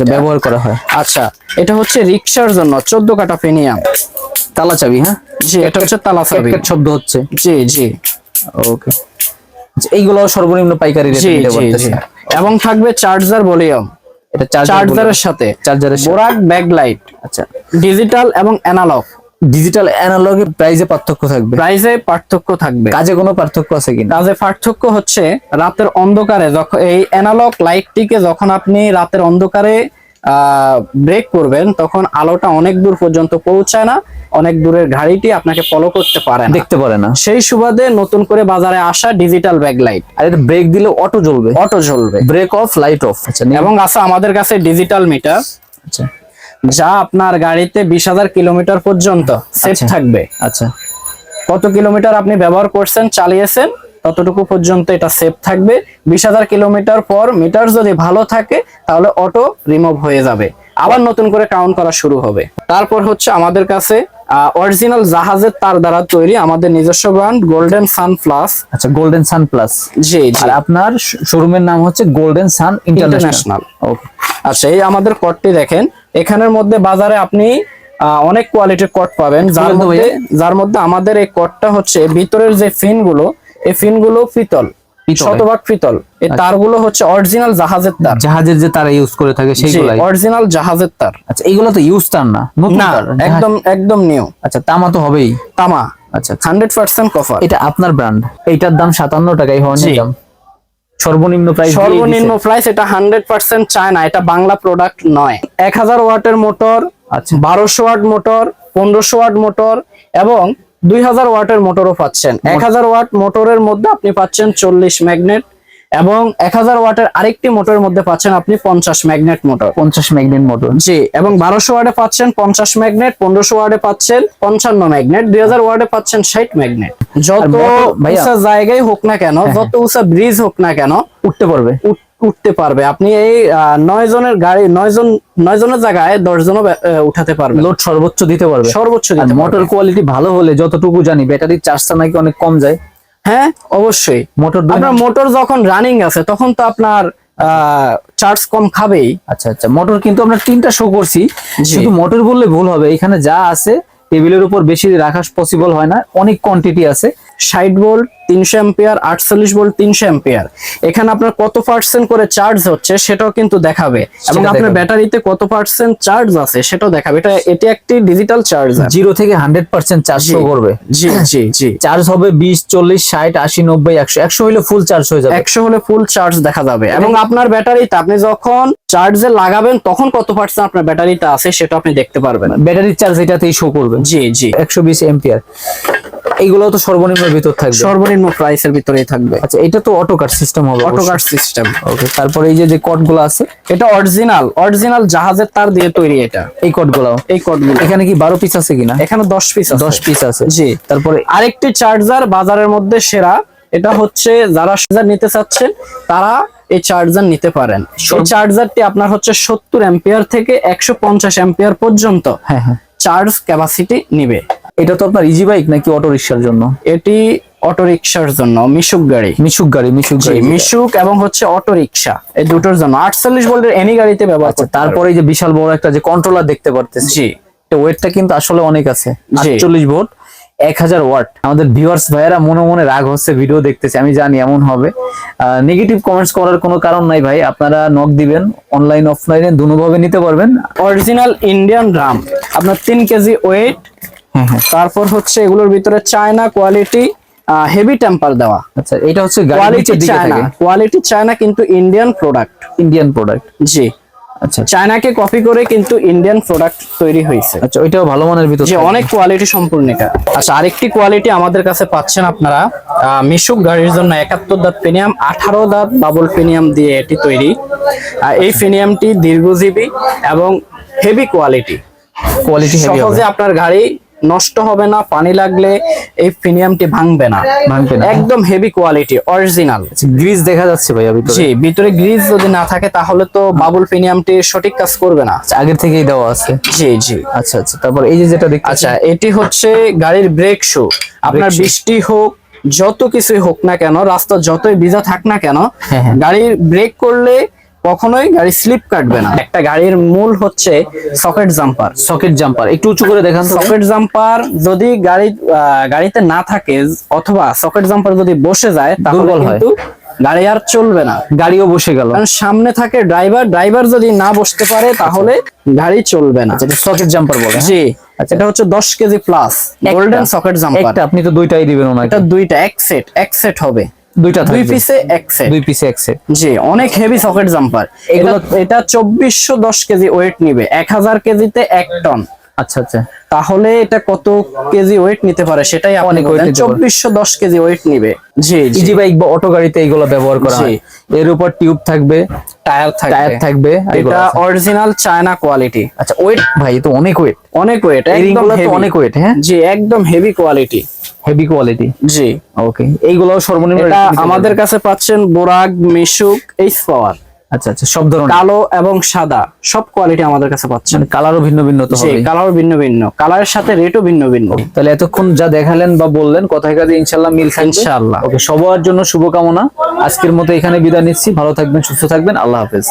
এটা ব্যবহার করা হয়। আচ্ছা এটা হচ্ছে রিক্সার জন্য চোদ্দ কাটা ফেনিয়াম। তালা চাবি হ্যাঁ? জি এটা হচ্ছে তালা চাবি। শব্দ হচ্ছে। জি জি। ওকে। এইগুলো সর্বনিম্ন পাইকারি রেটে পারতেছে। এবং থাকবে চার্জার ভলিউম। এটা চার্জার চার্জারের সাথে চার্জারের সাথে। বোরাক ব্যাকলাইট। আচ্ছা। ডিজিটাল এবং অ্যানালগ। ডিজিটাল অ্যানালগে প্রাইসে পার্থক্য থাকবে। প্রাইসে পার্থক্য থাকবে। কাজে কোনো পার্থক্য আছে কিনা? কাজে পার্থক্য হচ্ছে রাতের অন্ধকারে যখন এই অ্যানালগ লাইটটিকে যখন আপনি রাতের অন্ধকারে ব্রেক করবেন তখন আলোটা অনেক দূর পর্যন্ত পৌঁছায় না অনেক দূরের গাড়িটি আপনাকে ফলো করতে পারে না। দেখতে পারে না। সেই সুবাদে নতুন করে বাজারে আসা ডিজিটাল ব্যাকলাইট আর এটা ব্রেক দিলে অটো জ্বলবে। অটো জ্বলবে। ব্রেক অফ লাইট অফ আচ্ছা এবং আছে আমাদের কাছে ডিজিটাল মিটার আচ্ছা। যা আপনার গাড়িতে বিশ হাজার কিলোমিটার পর্যন্ত সেফ আচ্ছা। থাকবে। আচ্ছা। কত কিলোমিটার আপনি ব্যবহার করছেন চালিয়েছেন ততটুকু পর্যন্ত এটা সেফ থাকবে। বিশ হাজার কিলোমিটার পর মিটার যদি ভালো থাকে তাহলে অটো রিমুভ হয়ে যাবে। আবার নতুন করে কাউন্ট করা শুরু হবে। তারপর হচ্ছে আমাদের কাছে অরিজিনাল জাহাজের তার দ্বারা তৈরি আমাদের নিজস্ব ব্র্যান্ড গোল্ডেন সান প্লাস আচ্ছা গোল্ডেন সান প্লাস জি আর আপনার শোরুমের নাম হচ্ছে গোল্ডেন সান ইন্টারন্যাশনাল ওকে আচ্ছা এই আমাদের কটটি দেখেন। এখানের মধ্যে বাজারে আপনি অনেক কোয়ালিটির কট পাবেন। যার মধ্যে যার মধ্যে আমাদের এই কটটা হচ্ছে ভিতরের যে ফিনগুলো এই ফিনগুলো পিতল। শতভাগ পিতল। এই তারগুলো হচ্ছে অরিজিনাল জাহাজের তার। জাহাজের যে তারা ইউজ করে থাকে অরিজিনাল জাহাজের তার। আচ্ছা এইগুলো তো ইউজ তার না নতুন তার? একদম একদম নিউ আচ্ছা তামা তো হবেই। তামা। আচ্ছা আচ্ছা। হান্ড্রেড পার্সেন্ট কফার এটা আপনার ব্র্যান্ড এইটার দাম সাতান্ন টাকা এই হর্নের দাম সর্বনিম্ন প্রাইস সর্বনিম্ন প্রাইস এটা হান্ড্রেড পার্সেন্ট চায়না এটা বাংলা প্রোডাক্ট নয়। এক হাজার ওয়াটের মোটর আচ্ছা। বারোশো ওয়াট মোটর পনেরোশো ওয়াট মোটর এবং দুই হাজার ওয়াটের মোটরও পাচ্ছেন। এক হাজার ওয়াট মোটরের মধ্যে আপনি পাচ্ছেন চল্লিশ ম্যাগনেট এবং এক হাজার ওয়াটের আরেকটি মোটরের মধ্যে পাচ্ছেন আপনি পঞ্চাশ ম্যাগনেট মোটর। পঞ্চাশ ম্যাগনেট মোটর। জি এবং বারোশো ওয়ার্ডে পাচ্ছেন পঞ্চাশ ম্যাগনেট পনেরোশো ওয়ার্ডে পাচ্ছেন পঞ্চান্ন ম্যাগনেট দুই হাজার ওয়ার্ডে পাচ্ছেন ষাট ম্যাগনেট। যত উঁচা জায়গায় হোক না কেন যত উঁচা ব্রিজ হোক না কেন উঠতে পারবে। উঠ- উঠতে পারবে। আপনি এই নয় জনের গাড়ি নয় জন নয় জনের জায়গায় দশ জনও উঠাতে পারবে লোড সর্বোচ্চ দিতে পারবে। সর্বোচ্চ মোটর কোয়ালিটি ভালো হলে যতটুকু জানি ব্যাটারির চার্জটা নাকি অনেক কম যায়। হ্যাঁ? অবশ্যই। মোটর আপনার মোটর যখন রানিং আছে তখন তো আপনার চার্জ কম খাবেই। আচ্ছা আচ্ছা। মোটর কিন্তু আমরা তিনটা শো করছি। শুধু মোটর বললে ভুল হবে। এখানে যা আছে টেবিলের উপর বেশি রাখা পসিবল হয় না। অনেক কোয়ান্টিটি আছে। ষাট ভোল্ট তিনশো এম্পিয়ার আটচল্লিশ ভোল্ট তিনশো এম্পিয়ার এখানে আপনার কত পার্সেন্ট করে চার্জ হচ্ছে সেটাও কিন্তু দেখাবে। এবং আপনার ব্যাটারিতে কত পার্সেন্ট চার্জ আছে সেটাও দেখাবে। এটা এটি একটি ডিজিটাল চার্জার জিরো থেকে হান্ড্রেড পার্সেন্ট চার্জ। শো করবে। জি জি জি। চার্জ হবে বিশ চল্লিশ ষাট আশি নব্বই একশো। একশো হলে ফুল চার্জ হয়ে যাবে। একশো হলে ফুল চার্জ দেখা যাবে। এবং আপনার ব্যাটারিতে আপনি যখন চার্জে লাগাবেন তখন কত পার্সেন্ট আপনার ব্যাটারিতে আছে সেটা আপনি দেখতে পারবেন। ব্যাটারির চার্জ এটাতেই শো করবে। জি জি। একশো বিশ এম্পিয়ার এইগুলো তো সর্বনিম্ন ভিতর থাকবে। সর্বনিম্ন প্রাইসের ভিতরেই থাকবে। আচ্ছা এটা তো অটো কাট সিস্টেম হবে অটো কার্ড সিস্টেম ওকে তারপরে এই যে যে কটগুলো আছে এটা অরিজিনাল অরিজিনাল জাহাজের তার দিয়ে তৈরি এটা। এই কটগুলো? এই কোডগুলো এখানে কি বারো পিস আছে কিনা? এখানে দশ পিস দশ পিস আছে। জি। তারপরে আরেকটি চার্জার বাজারের মধ্যে সেরা এটা হচ্ছে যারা নিতে চাচ্ছেন তারা এই চার্জার নিতে পারেন। এই চার্জারটি আপনার হচ্ছে সত্তর অ্যাম্পিয়ার থেকে একশো পঞ্চাশ অ্যাম্পিয়ার পর্যন্ত হ্যাঁ হ্যাঁ। চার্জ ক্যাপাসিটি নিবে। এটা তো আপনার ইজি বাইক নাকি অটো রিক্সার জন্য? এটি অটো রিক্সার জন্য মিশুক গাড়ি। মিশুক গাড়ি মিশুক গাড়ি। মিশুক এবং হচ্ছে অটো রিক্সা এই দুটোর জন্য। আটচল্লিশ ভোল্টের এনি গাড়িতে ব্যবহার আচ্ছা করতে তারপরে যে বিশাল বড় একটা যে কন্ট্রোলার দেখতে পারতেছি জি। ওয়েটটা কিন্তু আসলে অনেক আছে। আটচল্লিশ ভোল্ট এক হাজার ওয়াট। আমাদের ভিউয়ার্স ভাইয়েরা মনে মনে রাগ হচ্ছে ভিডিও দেখতেছে আমি জানি এমন হবে। নেগেটিভ কমেন্টস করার কোনো কারণ নাই ভাই আপনারা নক দিবেন অনলাইন অফলাইনে দুভাবে নিতে পারবেন। অরিজিনাল ইন্ডিয়ান রাম আপনার তিন কেজি ওয়েট তারপর হচ্ছে এগুলোর ভিতরে চায়না কোয়ালিটি হেভি টেম্পার দেওয়া। আচ্ছা এটা হচ্ছে কোয়ালিটি চায়না কোয়ালিটি চায়না কিন্তু ইন্ডিয়ান প্রোডাক্ট ইন্ডিয়ান প্রোডাক্ট জি। আচ্ছা। চায়নাকে কপি করে কিন্তু ইন্ডিয়ান প্রোডাক্ট তৈরি হয়েছে। আচ্ছা ওইটাও ভালো মানের ভিতর যে অনেক কোয়ালিটি সম্পূর্ণ এটা। আচ্ছা আরেকটি কোয়ালিটি আমাদের কাছে পাচ্ছেন আপনারা মিশুক গাড়ির জন্য একাত্তর দাঁত পেনিয়াম আঠারো দাঁত ডাবল পেনিয়াম দিয়ে এটি তৈরি। এই পেনিয়ামটি দীর্ঘজীবী এবং হেভি কোয়ালিটি কোয়ালিটি সহজে আপনার গাড়ি নষ্ট হবে না পানি লাগলে এই প্রিমিয়ামটি ভাঙবে না। ভাঙবে না। একদম হেভি কোয়ালিটি অরিজিনাল গ্রিজ দেখা যাচ্ছে ভাইয়া ভিতরে। জি ভিতরে গ্রিজ যদি না থাকে তাহলে তো বাবুল প্রিমিয়ামটি সঠিক কাজ করবে না। আচ্ছা, আগের থেকেই দেওয়া আছে? জি জি। আচ্ছা আচ্ছা তারপর এই যে যেটা দেখতে আচ্ছা এটি হচ্ছে গাড়ির ব্রেক শু আপনার বৃষ্টি হোক যত কিছুই হোক না কেন রাস্তা যতই ভিজা থাক না কেন হ্যাঁ, হ্যাঁ। গাড়ির ব্রেক করলে কখনোই গাড়ি স্লিপ কাটবে না। একটা গাড়ির মূল হচ্ছে সকেট জাম্পার সকেট জাম্পার একটু উঁচু করে দেখান সকেট জাম্পার যদি গাড়ি গাড়িতে না থাকে অথবা সকেট জাম্পার যদি বসে যায় তাহলে দুর্বল হয়। কিন্তু গাড়ি আর চলবে না। গাড়িও বসে গেল। কারণ সামনে থাকে ড্রাইভার ড্রাইভার যদি না বসতে পারে তাহলে গাড়ি চলবে না। যেটা সকেট জাম্পার বলে হ্যাঁ? জি। এটা হচ্ছে দশ KG plus golden socket jumper একটা আপনি তো দুইটাই দিবেন ওনাকে। এটা দুইটা এক সেট এক সেট হবে। দুইটা দুই পিসে এক সেট দুই পিসে এক set। জি অনেক হেভি সকেট জাম্পার এগুলো এটা চব্বিশশো দশ কেজি ওয়েট নিবে। এক হাজার কেজিতে এক টন আচ্ছা আচ্ছা। তাহলে এটা কত কেজি ওয়েট নিতে পারে সেটাই অনেক পারে। চব্বিশশো দশ কেজি ওয়েট নিবে। জি জি। ইজি বাইক বা অটো গাড়িতে এইগুলো ব্যবহার করা হয়। এর উপর টিউব থাকবে টায়ার থাকবে। টায়ার থাকবে এটা অরিজিনাল চায়না কোয়ালিটি আচ্ছা ওয়েট ভাই তো অনেক ওয়েট অনেক ওয়েট একদম। অনেক ওয়েট হ্যাঁ? জি একদম হেভি কোয়ালিটি হেভি কোয়ালিটি জি। ওকে এইগুলো সর্বনিম্ন এটা আমাদের কাছে পাচ্ছেন বোরাক মিশুক এইচ পাওয়ার আচ্ছা আচ্ছা সব ধরনের। কালো এবং সাদা সব কোয়ালিটি আমাদের কাছে পাচ্ছেন। মানে কালারও ভিন্ন ভিন্ন তো হবে। কালার ভিন্ন ভিন্ন। কালারের সাথে রেটও ভিন্ন ভিন্ন। তাহলে এতক্ষণ যা দেখালেন বা বললেন কথায় কাজে ইনশাল্লাহ মিল থাকবে। ইনশাআল্লাহ। ওকে সবার জন্য শুভকামনা। আজকের মতো এখানে বিদায় নিচ্ছি। ভালো থাকবেন সুস্থ থাকবেন। আল্লাহ হাফেজ।